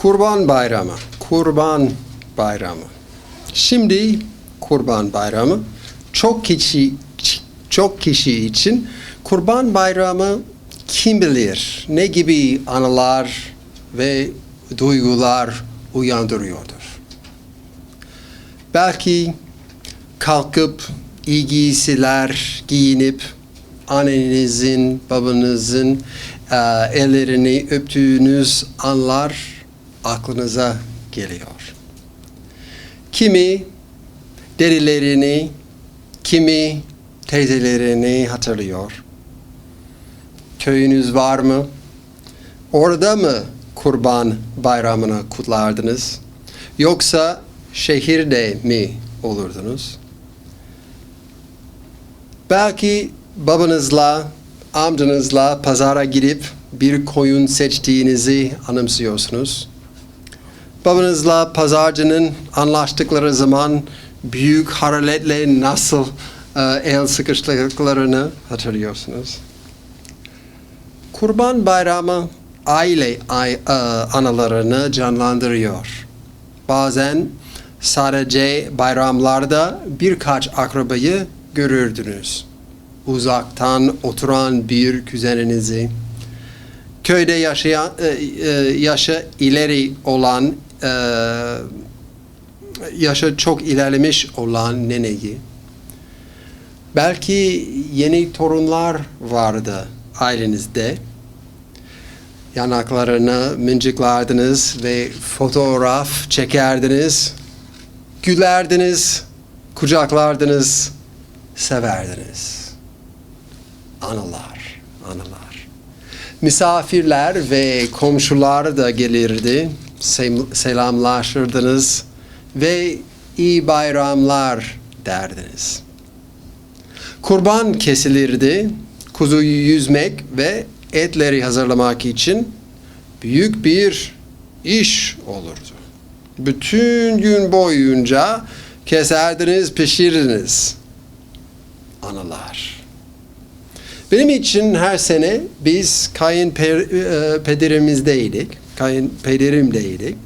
Kurban Bayramı. Kurban Bayramı. Şimdi Kurban Bayramı çok kişi çok kişi için Kurban Bayramı kim bilir ne gibi anılar ve duygular uyandırıyordur. Belki kalkıp iyi giysiler giyinip annenizin, babanızın ellerini öptüğünüz anlar aklınıza geliyor. Kimi derilerini, kimi teyzelerini hatırlıyor. Köyünüz var mı? Orada mı kurban bayramını kutlardınız? Yoksa şehirde mi olurdunuz? Belki babanızla, amcanızla pazara gidip bir koyun seçtiğinizi anımsıyorsunuz. Babanızla pazarcının anlaştıkları zaman büyük hararetle nasıl e, el sıkıştıklarını hatırlıyorsunuz. Kurban Bayramı aile ay, e, anılarını canlandırıyor. Bazen sadece bayramlarda birkaç akrabayı görürdünüz. Uzaktan oturan bir kuzeninizi, köyde yaşayan, e, e, yaşı ileri olan, e, yaşı çok ilerlemiş olan neneyi, belki yeni torunlar vardı ailenizde. Yanaklarını mıncıklardınız ve fotoğraf çekerdiniz, gülerdiniz, kucaklardınız, severdiniz. Anılar, anılar. Misafirler ve komşular da gelirdi, selamlaşırdınız ve iyi bayramlar derdiniz. Kurban kesilirdi, kuzuyu yüzmek ve etleri hazırlamak için büyük bir iş olurdu. Bütün gün boyunca keserdiniz, pişirdiniz. Anılar. Benim için her sene biz kayınpederimizdeydik. Kayınpederimdeydik.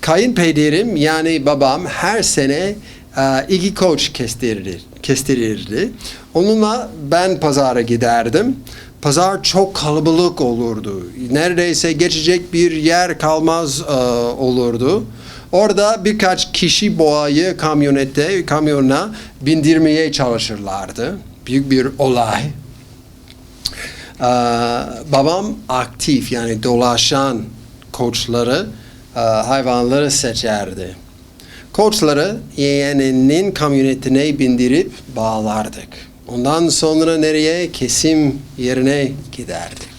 Kayınpederim yani babam her sene e, iki koç kestirirdi. kestirirdi. Onunla ben pazara giderdim. Pazar çok kalabalık olurdu. Neredeyse geçecek bir yer kalmaz e, olurdu. Orada birkaç kişi boğayı kamyonete, kamyona bindirmeye çalışırlardı. Büyük bir olay. Ee, babam aktif yani dolaşan koçları, e, hayvanları seçerdi. Koçları yeğeninin kamyonetine bindirip bağlardık. Ondan sonra nereye? Kesim yerine giderdik.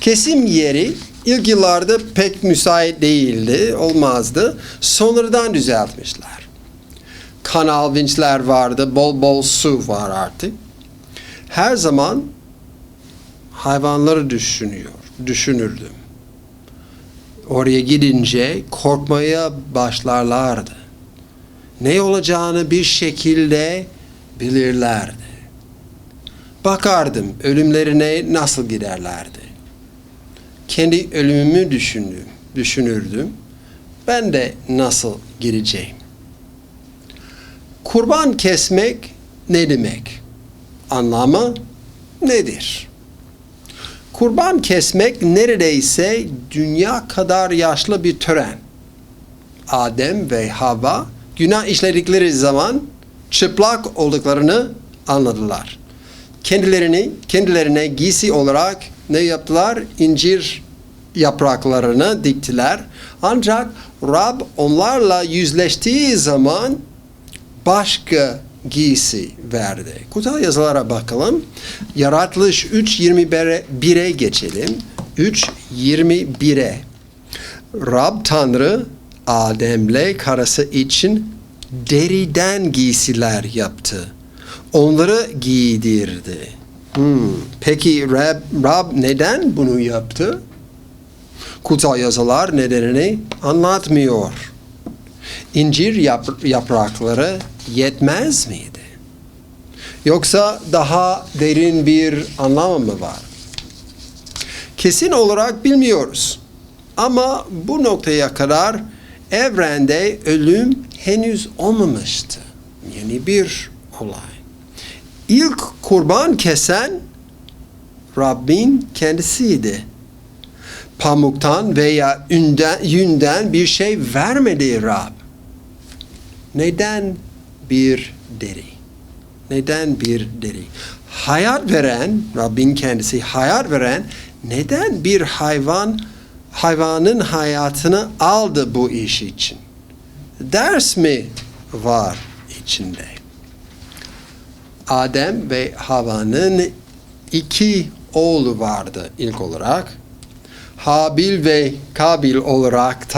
Kesim yeri ilk yıllarda pek müsait değildi, olmazdı. Sonradan düzeltmişler. Kanal vinçler vardı, bol bol su var artık. Her zaman hayvanları düşünüyor, düşünürdüm. Oraya gidince korkmaya başlarlardı. Ne olacağını bir şekilde bilirlerdi. Bakardım ölümlerine nasıl giderlerdi. Kendi ölümümü düşündüm, düşünürdüm. Ben de nasıl gireceğim? Kurban kesmek ne demek? Anlamı nedir? Kurban kesmek neredeyse dünya kadar yaşlı bir tören. Adem ve Hava günah işledikleri zaman çıplak olduklarını anladılar. Kendilerini kendilerine giysi olarak ne yaptılar? İncir yapraklarını diktiler. Ancak Rab onlarla yüzleştiği zaman başka giysi verdi. Kutsal yazılara bakalım. Yaratılış 3.21'e geçelim. 3.21'e. Rab Tanrı Adem'le karısı için deriden giysiler yaptı. Onları giydirdi. Hmm. Peki Rab, Rab neden bunu yaptı? Kutsal yazılar nedenini anlatmıyor. İncir yap- yaprakları yetmez miydi? Yoksa daha derin bir anlamı mı var? Kesin olarak bilmiyoruz. Ama bu noktaya kadar evrende ölüm henüz olmamıştı. Yeni bir olay. İlk kurban kesen Rabbin kendisiydi. Pamuktan veya ünden, yünden bir şey vermedi Rab. Neden bir deri? Neden bir deri? Hayat veren, Rabbin kendisi hayat veren neden bir hayvan hayvanın hayatını aldı bu iş için? Ders mi var içinde? Adem ve Havva'nın iki oğlu vardı ilk olarak. Habil ve Kabil olarak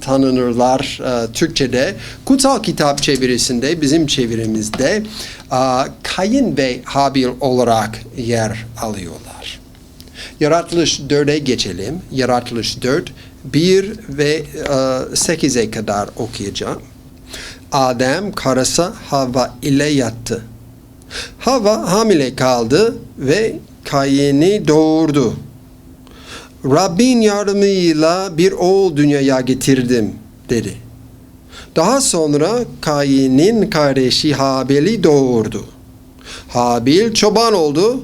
tanınırlar e, Türkçe'de. Kutsal kitap çevirisinde, bizim çevirimizde e, Kayın ve Habil olarak yer alıyorlar. Yaratılış 4'e geçelim. Yaratılış 4, 1 ve e, 8'e kadar okuyacağım. Adem karısı Havva ile yattı. Havva hamile kaldı ve Kayin'i doğurdu. Rabbin yardımıyla bir oğul dünyaya getirdim dedi. Daha sonra Kayin'in kardeşi Habil'i doğurdu. Habil çoban oldu,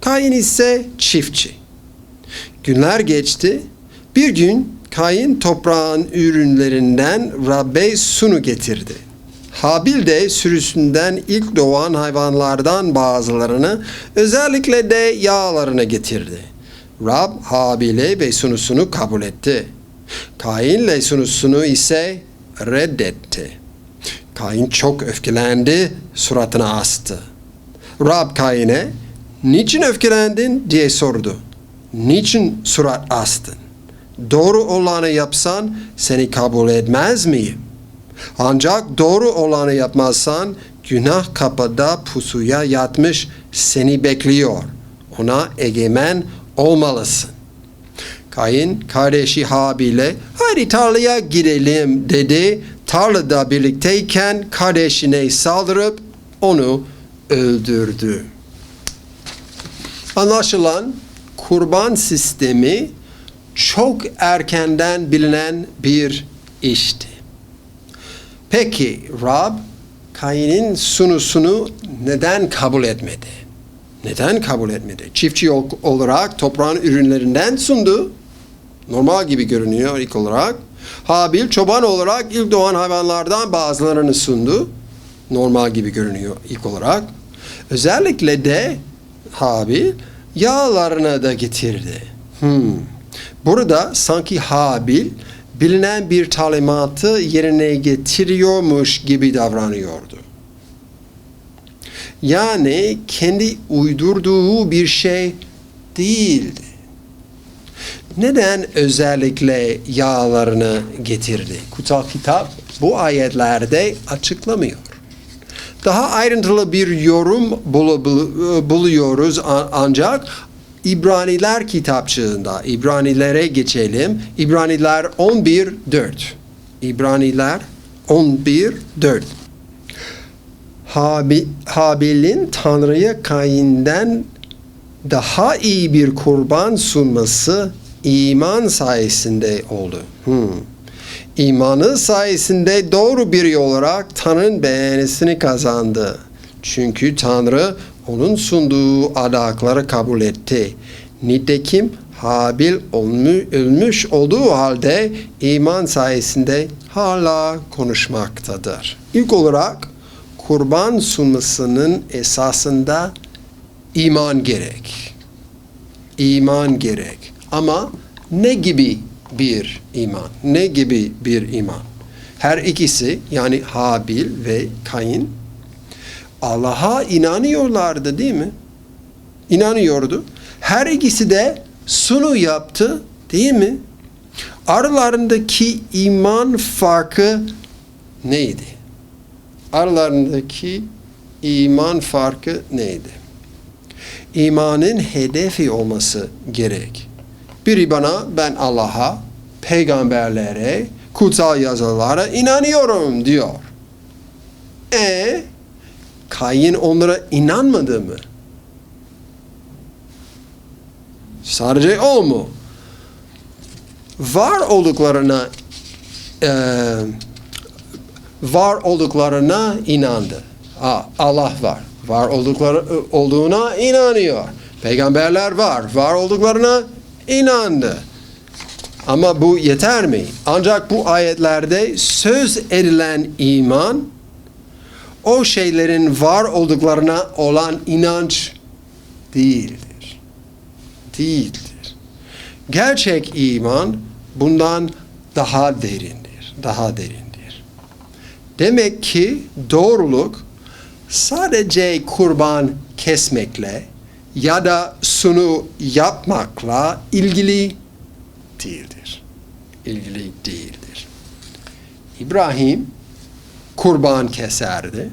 Kayin ise çiftçi. Günler geçti. Bir gün Kayin toprağın ürünlerinden Rabbe sunu getirdi. Habil de sürüsünden ilk doğan hayvanlardan bazılarını özellikle de yağlarını getirdi. Rab Habil'e ve sunusunu kabul etti. Kain'le sunusunu ise reddetti. Kain çok öfkelendi, suratına astı. Rab Kain'e niçin öfkelendin diye sordu. Niçin surat astın? Doğru olanı yapsan seni kabul etmez miyim? Ancak doğru olanı yapmazsan günah kapıda pusuya yatmış seni bekliyor. Ona egemen olmalısın. Kain kardeşi Habil'e hadi tarlaya gidelim dedi. Tarlada birlikteyken kardeşine saldırıp onu öldürdü. Anlaşılan kurban sistemi çok erkenden bilinen bir işti. Peki Rab Kain'in sunusunu neden kabul etmedi? Neden kabul etmedi? Çiftçi olarak toprağın ürünlerinden sundu. Normal gibi görünüyor ilk olarak. Habil çoban olarak ilk doğan hayvanlardan bazılarını sundu. Normal gibi görünüyor ilk olarak. Özellikle de Habil yağlarını da getirdi. Hmm. Burada sanki Habil bilinen bir talimatı yerine getiriyormuş gibi davranıyordu. Yani kendi uydurduğu bir şey değildi. Neden özellikle yağlarını getirdi? Kutsal kitap bu ayetlerde açıklamıyor. Daha ayrıntılı bir yorum buluyoruz ancak İbraniler kitapçığında İbranilere geçelim. İbraniler 11.4 İbraniler 11.4 Habil, Habil'in Tanrı'ya Kain'den daha iyi bir kurban sunması iman sayesinde oldu. Hmm. İmanı sayesinde doğru biri olarak Tanrı'nın beğenisini kazandı. Çünkü Tanrı onun sunduğu adakları kabul etti. Nitekim Habil ölmüş olduğu halde iman sayesinde hala konuşmaktadır. İlk olarak kurban sunmasının esasında iman gerek. İman gerek. Ama ne gibi bir iman? Ne gibi bir iman? Her ikisi yani Habil ve Kain Allah'a inanıyorlardı değil mi? İnanıyordu. Her ikisi de sunu yaptı değil mi? Aralarındaki iman farkı neydi? Aralarındaki iman farkı neydi? İmanın hedefi olması gerek. Biri bana ben Allah'a, peygamberlere, kutsal yazılara inanıyorum diyor. E Kayin onlara inanmadı mı? Sadece o mu? var olduklarına e, var olduklarına inandı. Allah var. Var oldukları olduğuna inanıyor. Peygamberler var. Var olduklarına inandı. Ama bu yeter mi? Ancak bu ayetlerde söz edilen iman o şeylerin var olduklarına olan inanç değildir. Değildir. Gerçek iman bundan daha derindir. Daha derindir. Demek ki doğruluk sadece kurban kesmekle ya da sunu yapmakla ilgili değildir. İlgili değildir. İbrahim kurban keserdi.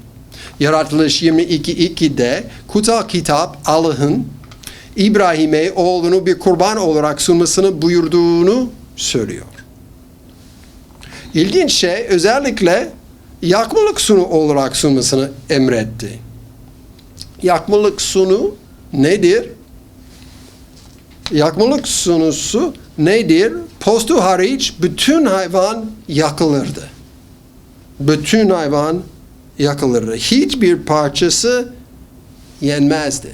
Yaratılış 22.2'de kutsal kitap Allah'ın İbrahim'e oğlunu bir kurban olarak sunmasını buyurduğunu söylüyor. İlginç şey özellikle yakmalık sunu olarak sunmasını emretti. Yakmalık sunu nedir? Yakmalık sunusu nedir? Postu hariç bütün hayvan yakılırdı. Bütün hayvan yakılırdı. Hiçbir parçası yenmezdi.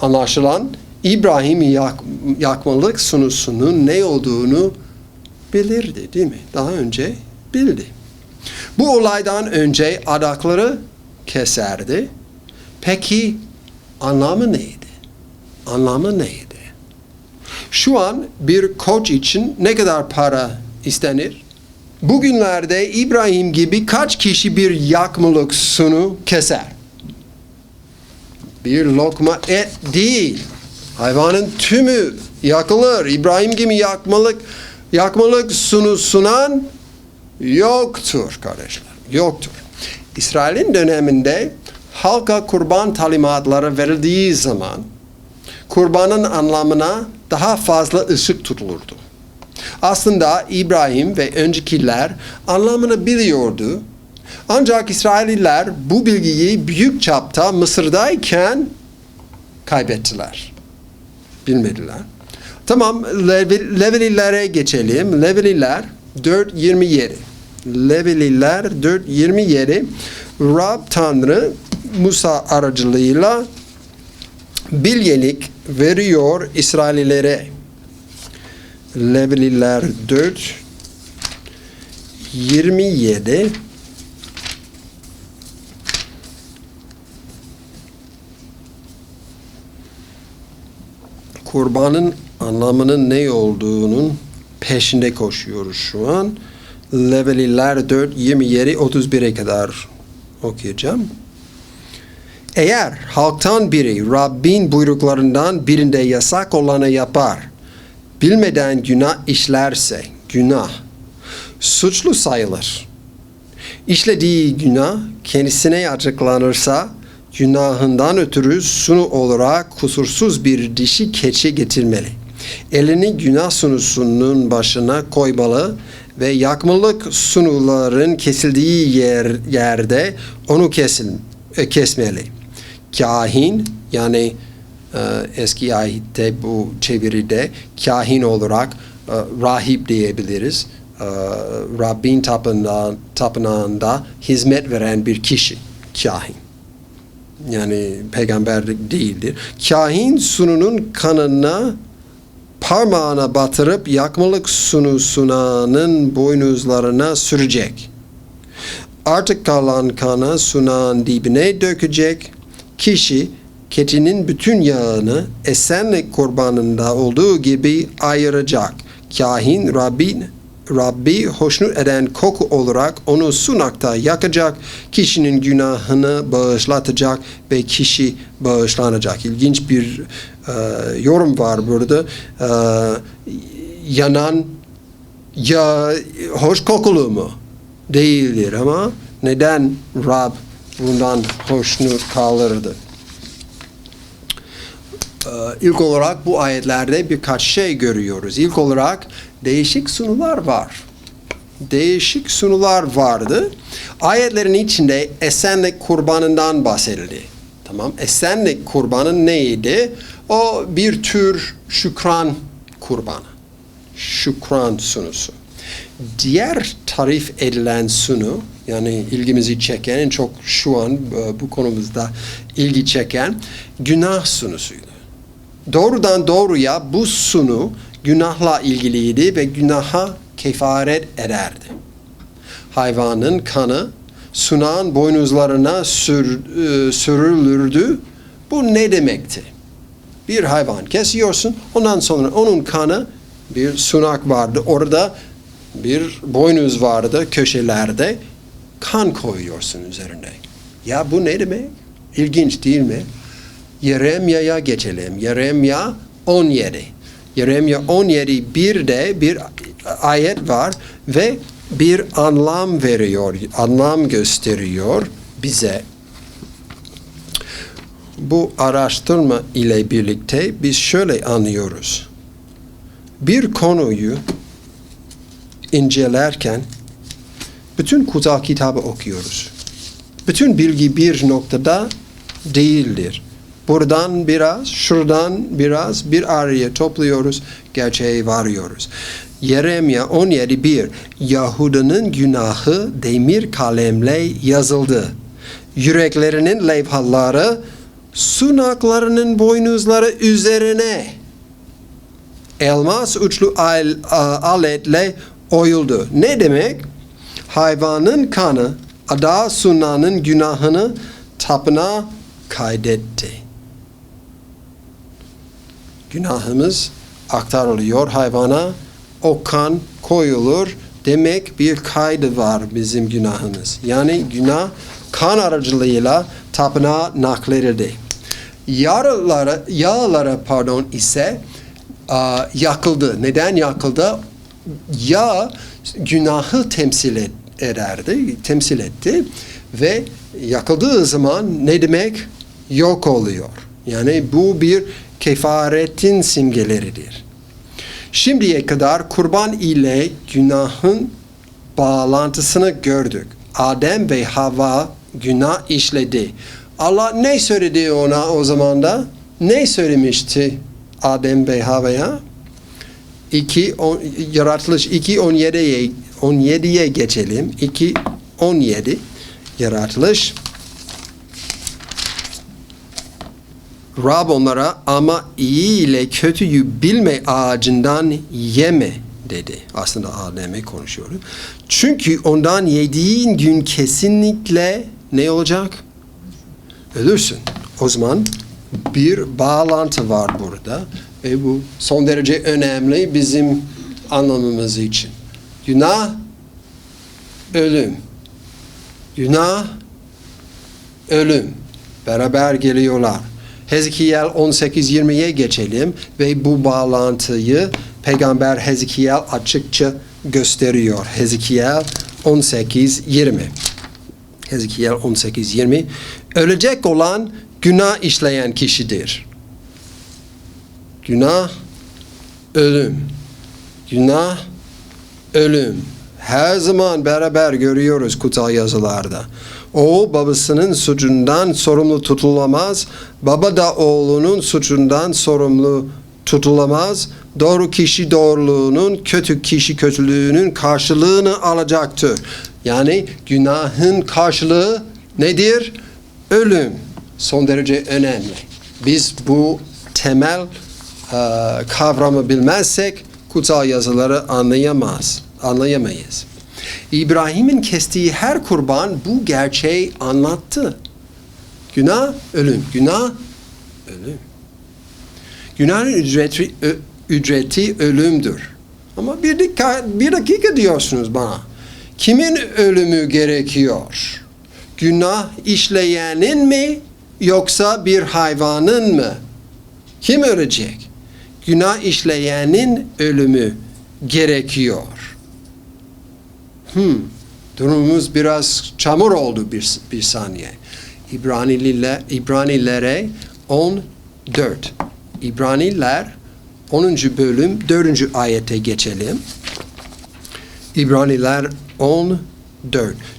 Anlaşılan İbrahim yak, yakmalık sunusunun ne olduğunu bilirdi değil mi? Daha önce bildi. Bu olaydan önce adakları keserdi. Peki anlamı neydi? Anlamı neydi? Şu an bir koç için ne kadar para istenir? Bugünlerde İbrahim gibi kaç kişi bir yakmalık sunu keser? Bir lokma et değil. Hayvanın tümü yakılır. İbrahim gibi yakmalık yakmalık sunu sunan yoktur kardeşler. Yoktur. İsrail'in döneminde halka kurban talimatları verildiği zaman kurbanın anlamına daha fazla ışık tutulurdu. Aslında İbrahim ve öncekiler anlamını biliyordu. Ancak İsrailliler bu bilgiyi büyük çapta Mısır'dayken kaybettiler. Bilmediler. Tamam Levi, Levililere geçelim. Levililer 4.27 Levililer 4.27 Rab Tanrı Musa aracılığıyla bilgelik veriyor İsraillilere. Levliler 4 27 kurbanın anlamının ne olduğunun peşinde koşuyoruz şu an. Leveliler 4, 27, 31'e kadar okuyacağım. Eğer halktan biri Rabbin buyruklarından birinde yasak olanı yapar, bilmeden günah işlerse günah, suçlu sayılır. İşlediği günah kendisine açıklanırsa günahından ötürü sunu olarak kusursuz bir dişi keçi getirmeli. Elini günah sunusunun başına koymalı ve yakmalık sunuların kesildiği yer, yerde onu kesin, e, kesmeli. Kahin yani e, eski ahitte bu çeviride kahin olarak e, rahip diyebiliriz. E, Rabbin tapınağı, tapınağında hizmet veren bir kişi kahin yani peygamber değildir. Kahin sununun kanına parmağına batırıp yakmalık sunu sunanın boynuzlarına sürecek. Artık kalan kanı sunağın dibine dökecek. Kişi keçinin bütün yağını esenlik kurbanında olduğu gibi ayıracak. Kahin Rabbin Rabbi hoşnut eden koku olarak onu sunakta yakacak, kişinin günahını bağışlatacak ve kişi bağışlanacak. İlginç bir e, yorum var burada. E, yanan ya hoş kokulu mu? Değildir ama neden Rab bundan hoşnut kalırdı? Ee, ilk olarak bu ayetlerde birkaç şey görüyoruz. İlk olarak değişik sunular var. Değişik sunular vardı. Ayetlerin içinde esenlik kurbanından bahsedildi. Tamam. Esenlik kurbanı neydi? O bir tür şükran kurbanı. şükran sunusu. Diğer tarif edilen sunu yani ilgimizi çeken en çok şu an e, bu konumuzda ilgi çeken günah sunusuydu. Doğrudan doğruya bu sunu günahla ilgiliydi ve günaha kefaret ederdi. Hayvanın kanı sunağın boynuzlarına sür, e, sürülürdü. Bu ne demekti? Bir hayvan kesiyorsun, ondan sonra onun kanı bir sunak vardı. Orada bir boynuz vardı köşelerde. Kan koyuyorsun üzerine. Ya bu ne demek? İlginç değil mi? Yeremya'ya geçelim. Yeremya 17. Yeremya 17 bir de bir ayet var ve bir anlam veriyor, anlam gösteriyor bize. Bu araştırma ile birlikte biz şöyle anlıyoruz. Bir konuyu incelerken bütün kutsal kitabı okuyoruz. Bütün bilgi bir noktada değildir. Buradan biraz, şuradan biraz bir araya topluyoruz, gerçeğe varıyoruz. Yeremya 17.1 Yahuda'nın günahı demir kalemle yazıldı. Yüreklerinin levhaları sunaklarının boynuzları üzerine elmas uçlu al, aletle oyuldu. Ne demek? Hayvanın kanı ada sunanın günahını tapına kaydetti. Günahımız aktarılıyor hayvana, o kan koyulur. Demek bir kaydı var bizim günahımız. Yani günah kan aracılığıyla tapınağa nakledildi. Yağlara, yağlara pardon ise a, yakıldı. Neden yakıldı? Yağ günahı temsil et, ederdi, temsil etti ve yakıldığı zaman ne demek? Yok oluyor. Yani bu bir kefaretin simgeleridir. Şimdiye kadar kurban ile günahın bağlantısını gördük. Adem ve Hava günah işledi. Allah ne söyledi ona o zaman da? Ne söylemişti Adem ve Hava'ya? 2 yaratılış 2 17'ye 17'ye geçelim. 2 17 yaratılış Rab onlara ama iyi ile kötüyü bilme ağacından yeme dedi. Aslında Adem'e konuşuyorum. Çünkü ondan yediğin gün kesinlikle ne olacak? Ölürsün. O zaman bir bağlantı var burada. Ve bu son derece önemli bizim anlamamız için. Günah, ölüm. Günah, ölüm. Beraber geliyorlar. Hezekiel 18-20'ye geçelim ve bu bağlantıyı Peygamber Hezekiel açıkça gösteriyor. Hezekiel 18-20. Hezekiel 18-20 Ölecek olan günah işleyen kişidir. Günah, ölüm. Günah, ölüm. Her zaman beraber görüyoruz kutsal yazılarda. O babasının suçundan sorumlu tutulamaz. Baba da oğlunun suçundan sorumlu tutulamaz. Doğru kişi doğruluğunun, kötü kişi kötülüğünün karşılığını alacaktır. Yani günahın karşılığı nedir? Ölüm. Son derece önemli. Biz bu temel e, kavramı bilmezsek kutsal yazıları anlayamaz, anlayamayız. İbrahim'in kestiği her kurban bu gerçeği anlattı. Günah ölüm, günah ölüm. Günahın ücreti, ücreti ölümdür. Ama bir dakika, bir dakika diyorsunuz bana. Kimin ölümü gerekiyor? Günah işleyenin mi yoksa bir hayvanın mı? Kim ölecek? Günah işleyenin ölümü gerekiyor. Hmm, durumumuz biraz çamur oldu bir, bir saniye. İbraniler, İbranilere 14. İbraniler 10. bölüm 4. ayete geçelim. İbraniler 14.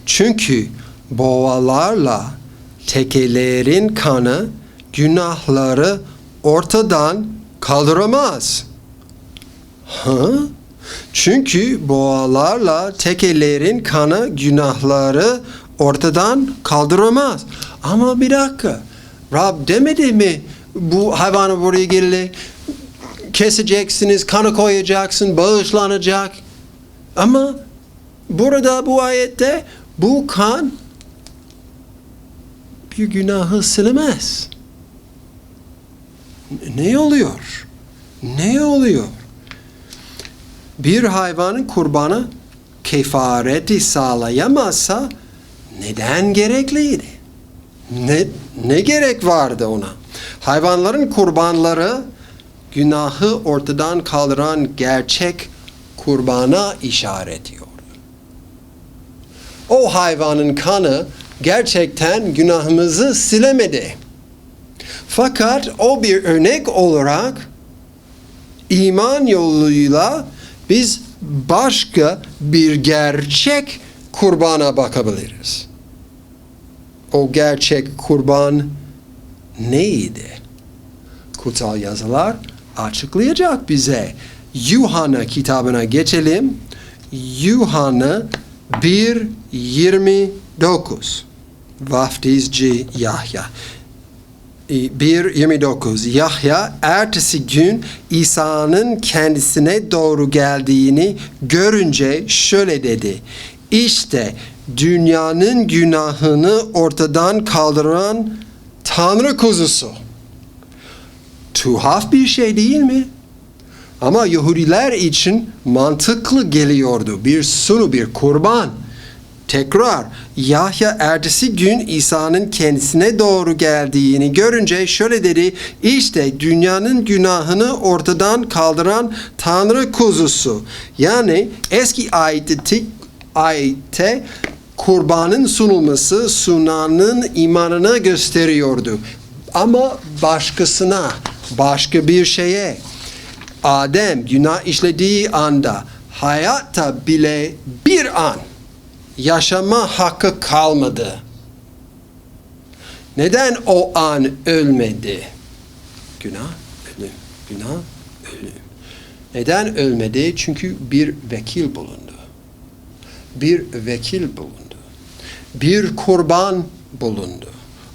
Çünkü boğalarla tekelerin kanı günahları ortadan kaldıramaz. Ha? Çünkü boğalarla tekelerin kanı günahları ortadan kaldıramaz. Ama bir dakika. Rab demedi mi bu hayvanı buraya geldi keseceksiniz, kanı koyacaksın, bağışlanacak. Ama burada bu ayette bu kan bir günahı silemez. Ne oluyor? Ne oluyor? Bir hayvanın kurbanı kefareti sağlayamazsa neden gerekliydi? Ne, ne gerek vardı ona? Hayvanların kurbanları günahı ortadan kaldıran gerçek kurbana işaret ediyor. O hayvanın kanı gerçekten günahımızı silemedi. Fakat o bir örnek olarak iman yoluyla biz başka bir gerçek kurbana bakabiliriz. O gerçek kurban neydi? Kutsal yazılar açıklayacak bize. Yuhanna kitabına geçelim. Yuhanna 1.29 Vaftizci Yahya 1.29 Yahya ertesi gün İsa'nın kendisine doğru geldiğini görünce şöyle dedi. İşte dünyanın günahını ortadan kaldıran Tanrı kuzusu. Tuhaf bir şey değil mi? Ama Yahudiler için mantıklı geliyordu. Bir sunu, bir kurban. Tekrar Yahya ertesi gün İsa'nın kendisine doğru geldiğini görünce şöyle dedi. İşte dünyanın günahını ortadan kaldıran Tanrı kuzusu. Yani eski ayette, ayette kurbanın sunulması sunanın imanını gösteriyordu. Ama başkasına, başka bir şeye. Adem günah işlediği anda hayatta bile bir an yaşama hakkı kalmadı. Neden o an ölmedi? Günah, ölüm. Günah, ölüm. Neden ölmedi? Çünkü bir vekil bulundu. Bir vekil bulundu. Bir kurban bulundu.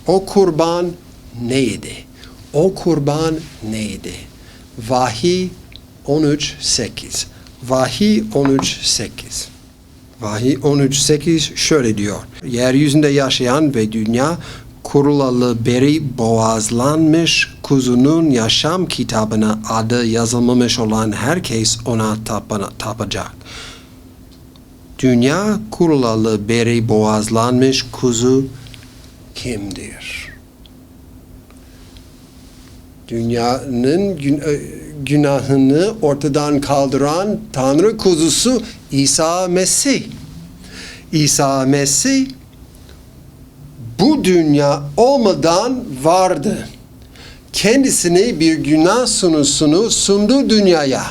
O kurban neydi? O kurban neydi? Vahiy 13.8 Vahiy 13.8 Vahiy 13.8 şöyle diyor. Yeryüzünde yaşayan ve dünya kurulalı beri boğazlanmış kuzunun yaşam kitabına adı yazılmamış olan herkes ona tapana, tapacak. Dünya kurulalı beri boğazlanmış kuzu kimdir? Dünyanın gün, e, günahını ortadan kaldıran Tanrı kuzusu İsa Mesih. İsa Mesih bu dünya olmadan vardı. Kendisini bir günah sunusunu sundu dünyaya.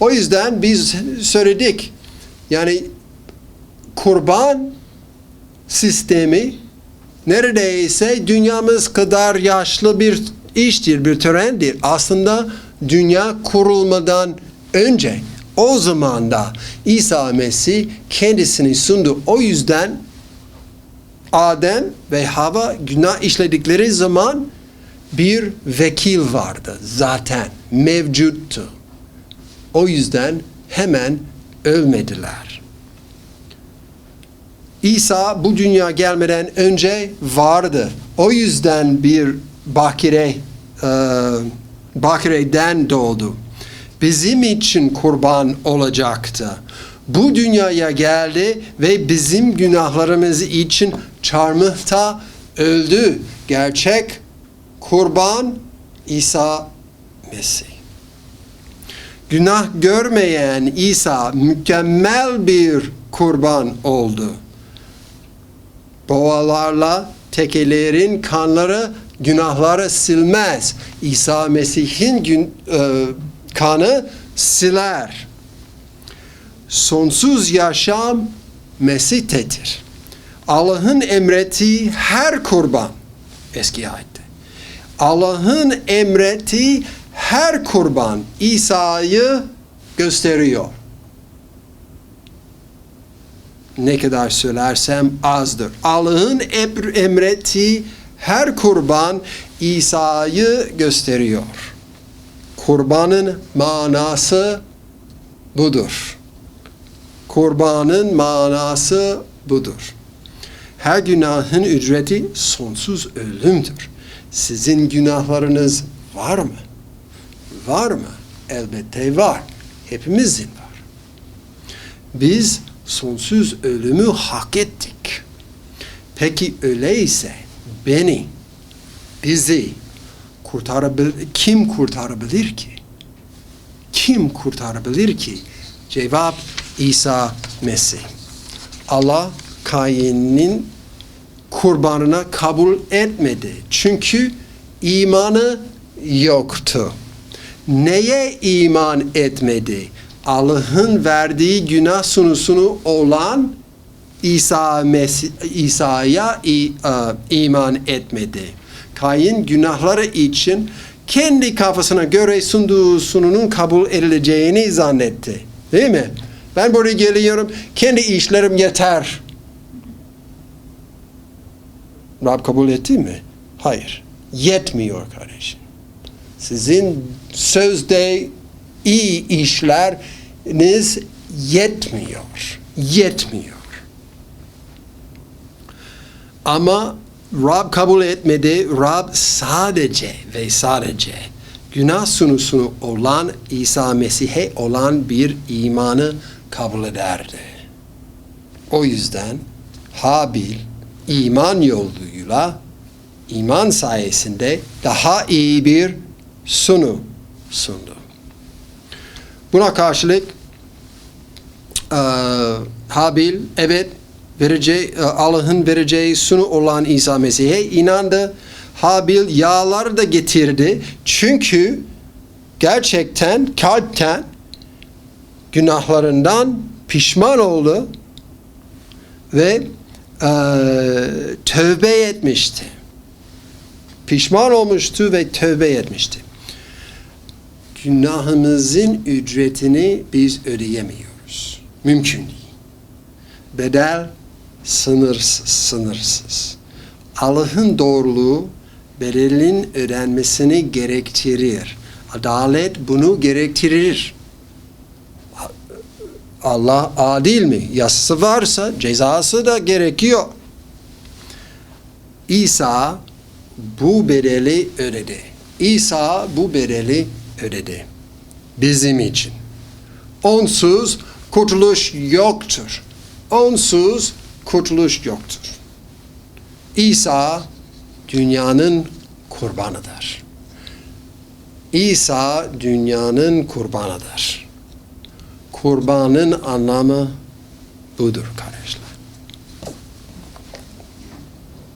O yüzden biz söyledik. Yani kurban sistemi neredeyse dünyamız kadar yaşlı bir iştir, bir törendir. Aslında dünya kurulmadan önce o zaman da İsa Mesih kendisini sundu. O yüzden Adem ve Hava günah işledikleri zaman bir vekil vardı zaten mevcuttu. O yüzden hemen ölmediler. İsa bu dünya gelmeden önce vardı. O yüzden bir bakire e, Bakire'den doğdu. Bizim için kurban olacaktı. Bu dünyaya geldi ve bizim günahlarımız için çarmıhta öldü. Gerçek kurban İsa Mesih. Günah görmeyen İsa mükemmel bir kurban oldu. Boğalarla tekelerin kanları günahları silmez. İsa Mesih'in gün, e, kanı siler. Sonsuz yaşam Mesih'tedir. Allah'ın emrettiği her kurban eski ayette. Allah'ın emrettiği her kurban İsa'yı gösteriyor. ne kadar söylersem azdır. Allah'ın emr- emrettiği her kurban İsa'yı gösteriyor. Kurbanın manası budur. Kurbanın manası budur. Her günahın ücreti sonsuz ölümdür. Sizin günahlarınız var mı? Var mı? Elbette var. Hepimizin var. Biz sonsuz ölümü hak ettik. Peki öyleyse beni, bizi kurtarabil kim kurtarabilir ki? Kim kurtarabilir ki? Cevap İsa Mesih. Allah Kain'in kurbanına kabul etmedi. Çünkü imanı yoktu. Neye iman etmedi? Allah'ın verdiği günah sunusunu olan İsa Mesih İsa'ya e, iman etmedi. Kain günahları için kendi kafasına göre sunduğu sununun kabul edileceğini zannetti. Değil mi? Ben buraya geliyorum, kendi işlerim yeter. Rab kabul etti mi? Hayır. Yetmiyor kardeşim. Sizin sözde iyi işleriniz yetmiyor. Yetmiyor. Ama Rab kabul etmedi. Rab sadece ve sadece günah sunusunu olan İsa Mesih'e olan bir imanı kabul ederdi. O yüzden Habil iman yoluyla iman sayesinde daha iyi bir sunu sundu. Buna karşılık eee, Habil evet vereceği e, Allah'ın vereceği sunu olan İsa Mesih'e inandı. Habil yağlar da getirdi. Çünkü gerçekten kalpten günahlarından pişman oldu ve e, tövbe etmişti. Pişman olmuştu ve tövbe etmişti. Günahımızın ücretini biz ödeyemiyoruz. Mümkün değil. Bedel sınırsız, sınırsız. Allah'ın doğruluğu bedelin ödenmesini gerektirir. Adalet bunu gerektirir. Allah adil mi? Yasası varsa cezası da gerekiyor. İsa bu bedeli ödedi. İsa bu bedeli ödedi. Bizim için. Onsuz kurtuluş yoktur. Onsuz kurtuluş yoktur. İsa dünyanın kurbanıdır. İsa dünyanın kurbanıdır. Kurbanın anlamı budur